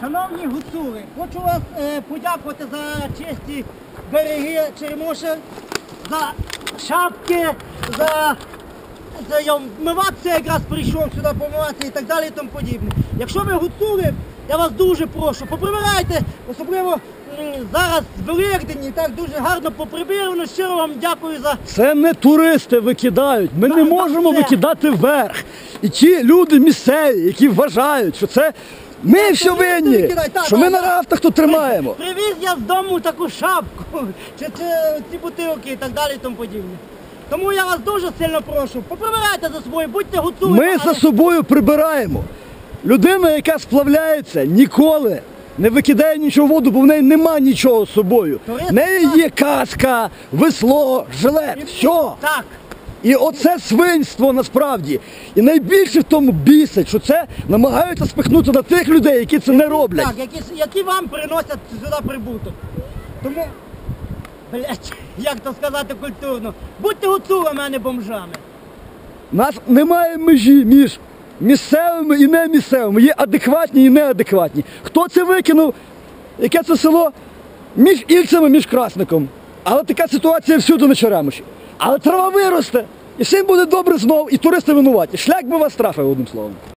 Шановні гуцули, хочу вас е, подякувати за чисті береги Черемоша, за шапки, за, за я вмиватися якраз прийшов сюди помиватися і так далі і тому подібне. Якщо ви гуцули, я вас дуже прошу, поприбирайте, особливо зараз Великдень, і так дуже гарно поприбирано. Щиро вам дякую за Це не туристи викидають. Ми не можемо викидати вверх. І ті люди місцеві, які вважають, що це ми все туристи винні, що ми на рафтах тут тримаємо. Привіз я з дому таку шапку, чи, ці бутилки і так далі і тому подібне. Тому я вас дуже сильно прошу, поприбирайте за собою, будьте гуцулами. Ми за собою прибираємо. Людина, яка сплавляється, ніколи не викидає нічого в воду, бо в неї нема нічого з собою. В неї є каска, весло, жилет, все. Так, І оце свинство насправді. І найбільше в тому бісить, що це намагаються спихнути на тих людей, які це не роблять. так, які, які вам приносять сюди прибуток. Тому, блять, як то сказати культурно, будьте гуцулами, а не бомжами. У нас немає межі між місцевими і не місцевими. Є адекватні і неадекватні. Хто це викинув? Яке це село? Між Ільцем і між Красником. Але така ситуація всюди на Черемоші. Але трава виросте, і всім буде добре знов, і туристи винуваті. Шлях би вас трафив одним словом.